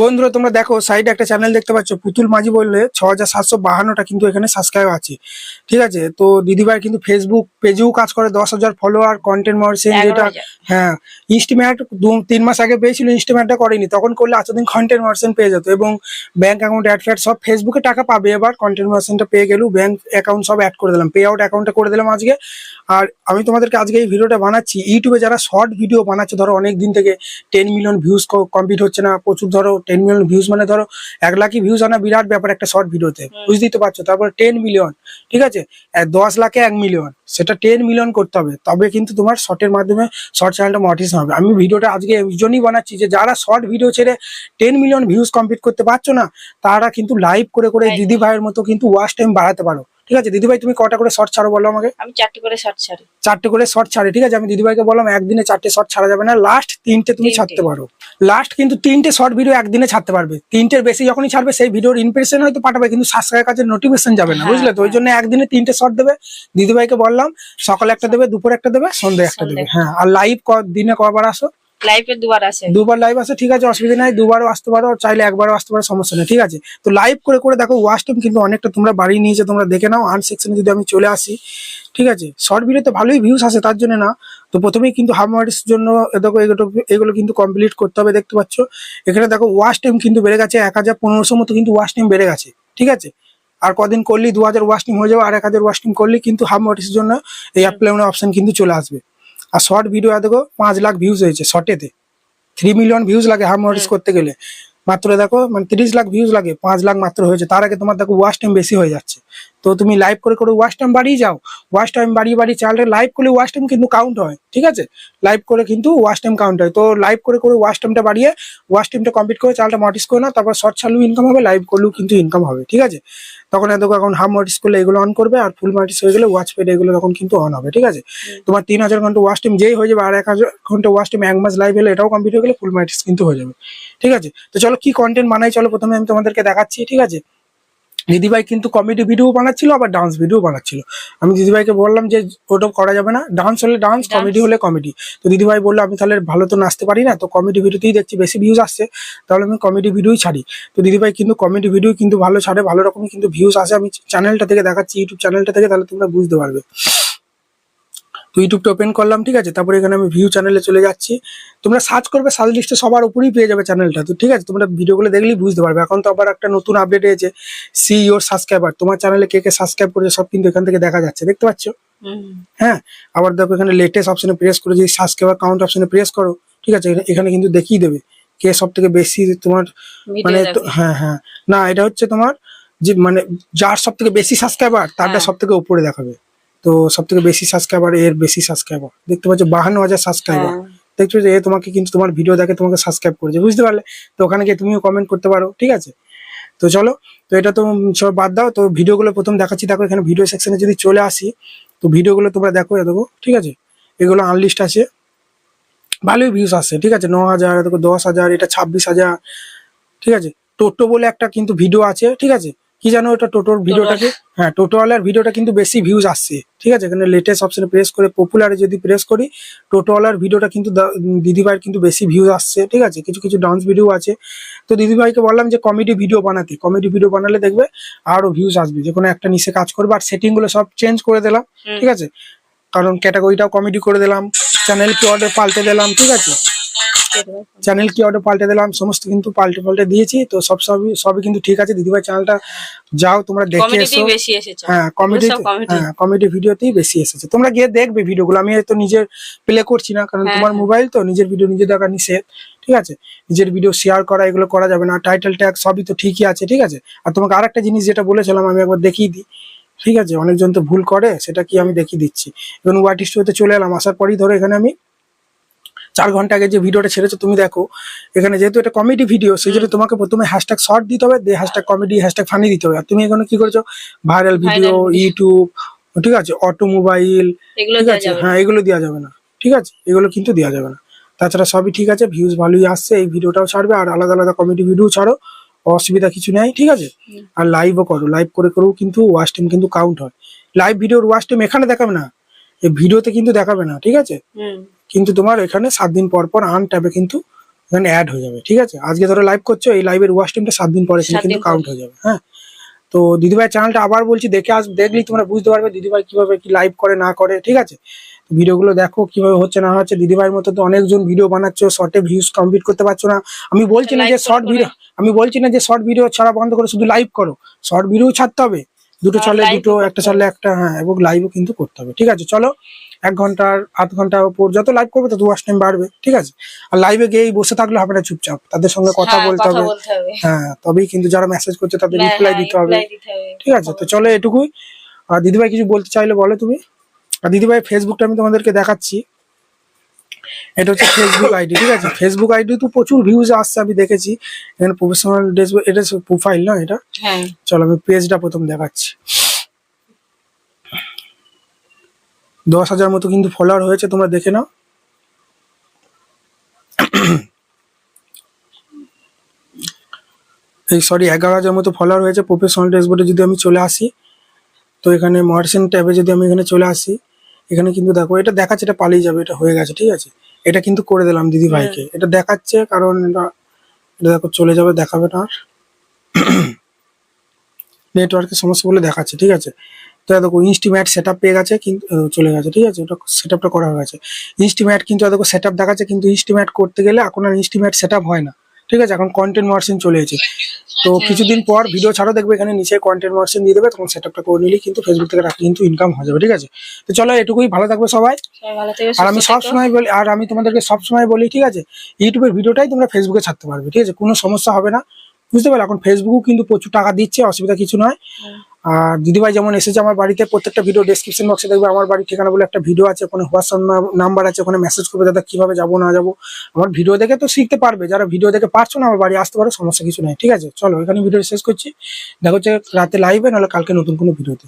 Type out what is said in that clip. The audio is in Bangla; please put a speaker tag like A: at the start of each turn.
A: বন্ধুরা তোমরা দেখো সাইডে একটা চ্যানেল দেখতে পাচ্ছ পুতুল মাঝি বললে ছ হাজার সাতশো বাহান্নটা কিন্তু এখানে সাবস্ক্রাইব আছে। ঠিক আছে? তো দিদিভাই কিন্তু ফেসবুক পেজেও কাজ করে দশ হাজার ফলোয়ার কন্টেন্ট
B: এগারো
A: যেটা হ্যাঁ ইনস্টিমেট দু তিন মাস আগে পেয়েছিল ইনস্টিমেটটা করেনি তখন করলে এতদিন কন্টেন্ট মডারেশন পেয়ে যেত এবং ব্যাঙ্ক অ্যাকাউন্ট অ্যাড ফ্যাড সব ফেসবুকে টাকা পাবে এবার কন্টেন্ট মডারেশনটা পেয়ে গেলেও ব্যাঙ্ক অ্যাকাউন্ট সব অ্যাড করে দিলাম পে আউট অ্যাকাউন্টটা করে দিলাম আজকে। আর আমি তোমাদেরকে আজকে এই ভিডিওটা বানাচ্ছি ইউটিউবে যারা শর্ট ভিডিও বানাচ্ছে ধরো অনেক দিন থেকে টেন মিলিয়ন ভিউজ কমপ্লিট হচ্ছে না প্রচুর ধরো টেন মিলিয়ন ভিউজ মানে ধরো এক লাখই ভিউজ আনা বিরাট ব্যাপার একটা শর্ট ভিডিওতে বুঝতেই তো পারছ? তারপরে টেন মিলিয়ন ঠিক আছে? দশ লাখে এক মিলিয়ন সেটা টেন মিলিয়ন করতে হবে। তবে কিন্তু তোমার শর্টের মাধ্যমে শর্ট চ্যানেলটা মটিস হবে। আমি ভিডিওটা আজকে এই জন্যই বানাচ্ছি যে যারা শর্ট ভিডিও ছেড়ে টেন মিলিয়ন ভিউজ কমপ্লিট করতে পারছ না তারা কিন্তু লাইভ করে করে। দিদি ভাইয়ের মতো কিন্তু ওয়াচ টাইম বাড়াতে পারো। ঠিক আছে? দিদিভাই তুমি কটা করে শর্ট ছাড়ো বলো আমাকে?
B: আমি চারটে করে শর্ট ছাড়ি।
A: চারটে করে শর্ট ছাড়ে ঠিক আছে? আমি দিদিভাইকে বললাম একদিনে চারটে শর্ট ছাড়া যাবে না লাস্ট তিনটে তুমি ছাড়তে পারো। লাস্ট কিন্তু তিনটে শর্ট ভিডিও একদিনে ছাড়তে পারবে। তিনটের বেশি যখনই ছাড়বে সেই ভিডিওর ইমপ্রেশন হয়তো পাঠাবে কিন্তু সাবস্ক্রাইবের কাছে নোটিফিকেশন যাবে না
B: হ্যাঁ,
A: বুঝলে তো? ওই জন্য একদিনে তিনটে শর্ট দেবে। দিদিভাইকে বললাম সকালে একটা দেবে দুপুরে একটা দেবে সন্ধ্যে একটা দেবে। হ্যাঁ আর লাইভ দিনে কবার আসো। ঠিক আছে, অসুবিধা নাই। দুবারও আসতে পারো, চাইলে একবারও আসতে পারো, সমস্যা নেই, ঠিক আছে? তো লাইভ করে করে দেখো টাইম কিন্তু অনেকটা তোমরা বাড়িয়ে তোমরা দেখে নাও আন যদি আমি চলে আসি, ঠিক আছে? শর্ট ভিডিওতে ভালোই ভিউজ আসে, তার জন্য না। তো প্রথমেই কিন্তু জন্য দেখো, এগুলো এগুলো কিন্তু কমপ্লিট করতে হবে, দেখতে পাচ্ছ? এখানে দেখো ওয়াচ টাইম কিন্তু বেড়ে গেছে, এক হাজার পনেরোশো মতো কিন্তু ওয়াচ টাইম বেড়ে গেছে, ঠিক আছে? আর কদিন করলেই দু হাজার ওয়াচ টাইম হয়ে যাবে, আর এক হাজার ওয়াচ টাইম করলেই কিন্তু হাফ হামওয়ার্ডের জন্য এই অ্যাপ্লাই অপশন কিন্তু চলে আসবে। আর শর্ট ভিডিও দেখো পাঁচ লাখ ভিউজ হয়েছে শর্টেতে থ্রি মিলিয়ন ভিউজ লাগে হাম। নোটিস করতে গেলে। মাত্র দেখো মানে তিরিশ লাখ ভিউজ লাগে পাঁচ লাখ মাত্র হয়েছে। তার আগে তোমার দেখো ওয়াচ টাইম বেশি হয়ে যাচ্ছে। তো তুমি লাইভ করে করে ওয়াচ টাইম বাড়িয়ে যাও। ওয়াচ টাইম বাড়িয়ে বাড়িয়ে চ্যানেলটা লাইভ করলে ওয়াচ টাইম কিন্তু কাউন্ট হয় ঠিক আছে? লাইভ করে কিন্তু ওয়াচ টাইম কাউন্ট হয়। তো লাইভ করে করে ওয়াচ টাইমটা বাড়িয়ে ওয়াচ টাইমটা কমপ্লিট করে চালটা মটিস করে না তারপর শর্ট চালু ইনকাম হবে লাইভ করলেও কিন্তু ইনকাম হবে ঠিক আছে? তখন দেখো এখন হাফ মটিস করলে এগুলো অন করবে আর ফুল মটিস হয়ে গেলে ওয়াচ পেড এগুলো তখন কিন্তু অন হবে ঠিক আছে? তোমার তিন হাজার ঘণ্টা ওয়াচ টাইম যেই হয়ে যাবে আর এক হাজার ঘণ্টা ওয়াচ টাইম এক মাস লাইভ হলে এটাও কমপ্লিট হয়ে গেলে ফুল মাইটিস কিন্তু হয়ে যাবে ঠিক আছে? তো চলো কি কন্টেন্ট বানাই চলো প্রথমে আমি তোমাদেরকে দেখাচ্ছি ঠিক আছে? দিদিভাই কিন্তু কমেডি ভিডিও বানাচ্ছিল আবার ডান্স ভিডিও বানাচ্ছিল। আমি দিদিভাইকে বললাম যে ওটা করা যাবে না। ডান্স হলে ডান্স কমেডি হলে কমেডি তো দিদিভাই বলল আমি তাহলে ভালো তো নাচতে পারি না তো কমেডি ভিডিওতেই দেখছি বেশি ভিউজ আসছে। তাহলে আমি কমেডি ভিডিওই ছাড়ি। তো দিদিভাই কিন্তু কমেডি ভিডিও কিন্তু ভালো ছাড়ে ভালো রকমই কিন্তু ভিউজ আসে। আমি চ্যানেলটা থেকে দেখাচ্ছি ইউটিউব চ্যানেলটা থেকে তাহলে তোমরা বুঝতে পারবে। ইউটিউবটা ওপেন করলাম ঠিক আছে? তারপরে এখানে আমি ভিউ চ্যানেলে চলে যাচ্ছি। তোমরা সার্চ করবে সার্চ লিস্টে সবার উপরেই পেয়ে যাবে চ্যানেলটা তো ঠিক আছে তোমরা ভিডিওগুলো দেখলেই বুঝতে পারবে। এখন তো আবার একটা নতুন আপডেট এসেছে সি ইওর সাবস্ক্রাইবার তোমার চ্যানেলে কে কে সাবস্ক্রাইব করেছে সব কিন্তু এখান থেকে দেখা যাচ্ছে। দেখতে পাচ্ছ? হ্যাঁ? আবার দেখো এখানে লেটেস্ট অপশনে প্রেস করে যদি সাবস্ক্রাইবার কাউন্ট অপশনে প্রেস করো। ঠিক আছে? এখানে- এখানে কিন্তু দেখিয়ে দেবে কে সব থেকে বেশি তোমার মানে হ্যাঁ হ্যাঁ। না এটা হচ্ছে তোমার যে মানে যার সব থেকে বেশি সাবস্ক্রাইবার তারটা
B: হ্যাঁ।
A: সব থেকে উপরে দেখাবে। তো সব থেকে বেশি সাবস্ক্রাইবার এর বেশি সাবস্ক্রাইবার দেখতে পাচ্ছ বাহান্ন হাজার সাবস্ক্রাইবার। দেখছ যে এ তোমাকে কিন্তু তোমার ভিডিও দেখে তোমাকে সাবস্ক্রাইব করেছে বুঝতে পারলে? তো ওখানে গিয়ে তুমিও কমেন্ট করতে পারো ঠিক আছে? তো চলো তো এটা তো সব বাদ দাও তো ভিডিওগুলো প্রথম দেখাচ্ছি। দেখো এখানে ভিডিও সেকশনে যদি চলে আসি তো ভিডিওগুলো তোমরা দেখো দেখো ঠিক আছে? এগুলো আনলিস্ট আছে। ভালোই ভিউজ আসে ঠিক আছে? ন হাজার দেখো দশ হাজার এটা ছাব্বিশ হাজার ঠিক আছে? টোটো বলে একটা কিন্তু ভিডিও আছে ঠিক আছে? কি জানো এটা টোটোর ভিডিওটাকে হ্যাঁ টোটোওয়ালার ভিডিওটা কিন্তু বেশি ভিউজ আসছে ঠিক আছে? এখানে লেটেস্ট অপশনে প্রেস করে পপুলারে যদি প্রেস করি টোটোওয়ালার ভিডিওটা কিন্তু দিদিভাইয়ের কিন্তু বেশি ভিউজ আসছে ঠিক আছে? কিছু কিছু ডান্স ভিডিও আছে। তো দিদিভাইকে বললাম যে কমেডি ভিডিও বানাতে। কমেডি ভিডিও বানালে দেখবে আরও ভিউজ আসবে। যে কোনো একটা নিচে কাজ করবে আর সেটিংগুলো সব চেঞ্জ করে দিলাম ঠিক আছে? কারণ ক্যাটাগরিটাও কমেডি করে দিলাম চ্যানেল অর্ডার পাল্টে দিলাম ঠিক আছে? চ্যানেল কি অর্ডার পাল্টে দিলাম সমস্ত কিন্তু পাল্টে পাল্টে দিয়েছি তো সব সবই সবই কিন্তু ঠিক আছে। দিদিভাই চ্যানেলটা যাও তোমরা দেখে এসো। হ্যাঁ কমেডি হ্যাঁ কমেডি ভিডিওতেই বেশি এসেছে। তোমরা গিয়ে দেখবে ভিডিওগুলো আমি তো নিজের প্লে করছি না কারণ
B: হ্যাঁ,
A: তোমার
B: হ্যাঁ।
A: মোবাইল তো নিজের ভিডিও নিজে দেখা নিষেধ ঠিক আছে? নিজের ভিডিও শেয়ার করা এগুলো করা যাবে না। টাইটেল ট্যাগ সবই তো ঠিকই আছে ঠিক আছে? আর তোমাকে আরেকটা জিনিস যেটা বলেছিলাম আমি একবার দেখিয়ে দিই ঠিক আছে? অনেকজন তো ভুল করে সেটা কি আমি দেখিয়ে দিচ্ছি। এবং ওয়াট স্টুডিওতে চলে এলাম। আসার পরই ধরো এখানে আমি চার ঘণ্টা আগে যে ভিডিওটা ছেড়েছো তুমি দেখো। এখানে যেহেতু এটা কমেডি ভিডিও সেই জন্য তোমাকে প্রথমে হ্যাশট্যাগ শর্ট দিতে হবে দিয়ে হ্যাশট্যাগ কমেডি হ্যাশট্যাগ ফানি দিতে হবে। আর তুমি এখানে কি করেছ? ভাইরাল ভিডিও ইউটিউব ঠিক আছে? অটোমোবাইল ঠিক আছে? হ্যাঁ এগুলো দেওয়া যাবে না। ঠিক আছে? এগুলো কিন্তু দেওয়া যাবে না। তাছাড়া সবই ঠিক আছে ভিউজ ভালোই আসছে এই ভিডিওটাও ছাড়বে আর আলাদা আলাদা কমেডি ভিডিও ছাড়ো। অসুবিধা কিছু নেই ঠিক আছে? আর লাইভও করো। লাইভ করে করেও কিন্তু ওয়াচ টাইম কিন্তু কাউন্ট হয়। লাইভ ভিডিওর ওয়াচ টাইম এখানে দেখাবে না। এই ভিডিওতে কিন্তু দেখাবে না ঠিক আছে? কিন্তু তোমার এখানে সাত দিন পর পর আন ট্যাবে কিন্তু এখানে অ্যাড হয়ে যাবে ঠিক আছে? আজকে ধরো লাইভ করছ এই লাইভের ওয়াচ টাইমটা সাত দিন পরে
B: সাত
A: কিন্তু কাউন্ট হয়ে যাবে হ্যাঁ? তো দিদিভাই চ্যানেলটা আবার বলছি দেখে আস দেখলেই তোমরা বুঝতে পারবে দিদিভাই কীভাবে কি লাইভ করে না করে ঠিক আছে? ভিডিওগুলো দেখো কীভাবে হচ্ছে না হচ্ছে। দিদিভাইয়ের মতো তো অনেকজন ভিডিও বানাচ্ছো শর্টে ভিউজ কমপ্লিট করতে পারছ না। আমি বলছি না যে শর্ট ভিডিও আমি বলছি না যে শর্ট ভিডিও ছাড়া বন্ধ করে শুধু লাইভ করো। শর্ট ভিডিও ছাড়তে হবে। দুটো চলে দুটো একটা চলে একটা হ্যাঁ এবং লাইভও কিন্তু করতে হবে। ঠিক আছে চলো এক ঘণ্টার আধ ঘণ্টার ওপর যত লাইভ করবে তত ওয়াচ টাইম বাড়বে ঠিক আছে? আর লাইভে গিয়েই বসে থাকলে হবে না চুপচাপ তাদের সঙ্গে কথা
B: হ্যাঁ,
A: বলতে হবে। হ্যাঁ তবেই কিন্তু যারা মেসেজ করছে তাদের
B: হ্যাঁ,
A: রিপ্লাই
B: হ্যাঁ,
A: দিতে হবে।
B: reply দিতে হবে।
A: ঠিক আছে তো চলো এটুকুই। আর দিদিভাই কিছু বলতে চাইলে বলো তুমি। আর দিদিভাই ফেসবুকটা আমি তোমাদেরকে দেখাচ্ছি। এটা হচ্ছে ফেসবুক আইডি ঠিক আছে? ফেসবুক আইডি তো প্রচুর ভিউজ আসছে আমি দেখেছি। এখানে প্রফেশনাল এটা প্রোফাইল না এটা?
B: হ্যাঁ।
A: চলো আমি পেজটা প্রথম দেখাচ্ছি। দশ হাজার মতো কিন্তু ফলোয়ার হয়েছে তোমরা দেখে নাও। এই সরি এগারো হাজার মতো ফলোয়ার হয়েছে প্রফেশনাল ড্যাশবোর্ডে যদি আমি চলে আসি তো এখানে মার্সেন্ট ট্যাবে যদি আমি এখানে চলে আসি এখানে কিন্তু দেখো এটা দেখাচ্ছে এটা পালিয়ে যাবে এটা হয়ে গেছে ঠিক আছে? এটা কিন্তু করে দিলাম দিদি ভাইকে এটা দেখাচ্ছে কারণ এটা এটা দেখো চলে যাবে দেখাবে না। আর নেটওয়ার্কের সমস্যা বলে দেখাচ্ছে ঠিক আছে? তো দেখো ইনস্টিমেট সেট আপ পেয়ে গেছে কিন্তু চলে গেছে ঠিক আছে? ওটা সেট আপটা করা হয়ে গেছে। ইনস্টিমেট কিন্তু দেখো সেট আপ দেখাচ্ছে কিন্তু ইনস্টিমেট করতে গেলে এখন আর ইনস্টিমেট সেট আপ হয় না। ঠিক আছে এখন কন্টেন্ট মার্সিং চলে এসেছে। তো কিছুদিন পর ভিডিও ছাড়াও দেখবে এখানে নিচে কন্টেন্ট মার্সিং দিয়ে দেবে তখন সেট আপটা করে নিলে কিন্তু ফেসবুক থেকে টাকা কিন্তু ইনকাম হয়ে যাবে ঠিক আছে? তো চলো এটুকুই ভালো থাকবে সবাই। আর আমি
B: সবসময়
A: সব সময় বলি আর আমি তোমাদেরকে সবসময় বলি ঠিক আছে ইউটিউবের ভিডিওটাই তোমরা ফেসবুকে ছাড়তে পারবে ঠিক আছে? কোনো সমস্যা হবে না। বুঝতে পারলে এখন ফেসবুকও কিন্তু প্রচুর টাকা দিচ্ছে অসুবিধা কিছু নয়। আর দিদিভাই যেমন এসেছে আমার বাড়িতে, প্রত্যেকটা ভিডিও ডিসক্রিপশন বক্সে দেখবে আমার বাড়ির ঠিকানা বলে একটা ভিডিও আছে, ওখানে হোয়াটসঅ্যাপ নাম্বার আছে, ওখানে মেসেজ করবে দাদা কীভাবে যাব, না যাব। আমার ভিডিও দেখে তো শিখতে পারবে, যারা ভিডিও দেখে পারছ না, আমার বাড়ি আসতে পারো, সমস্যা কিছু নাই, ঠিক আছে? চলো এখানে ভিডিও শেষ করছি। দেখো হচ্ছে রাতে লাইভে নাহলে কালকে নতুন কোনো ভিডিওতে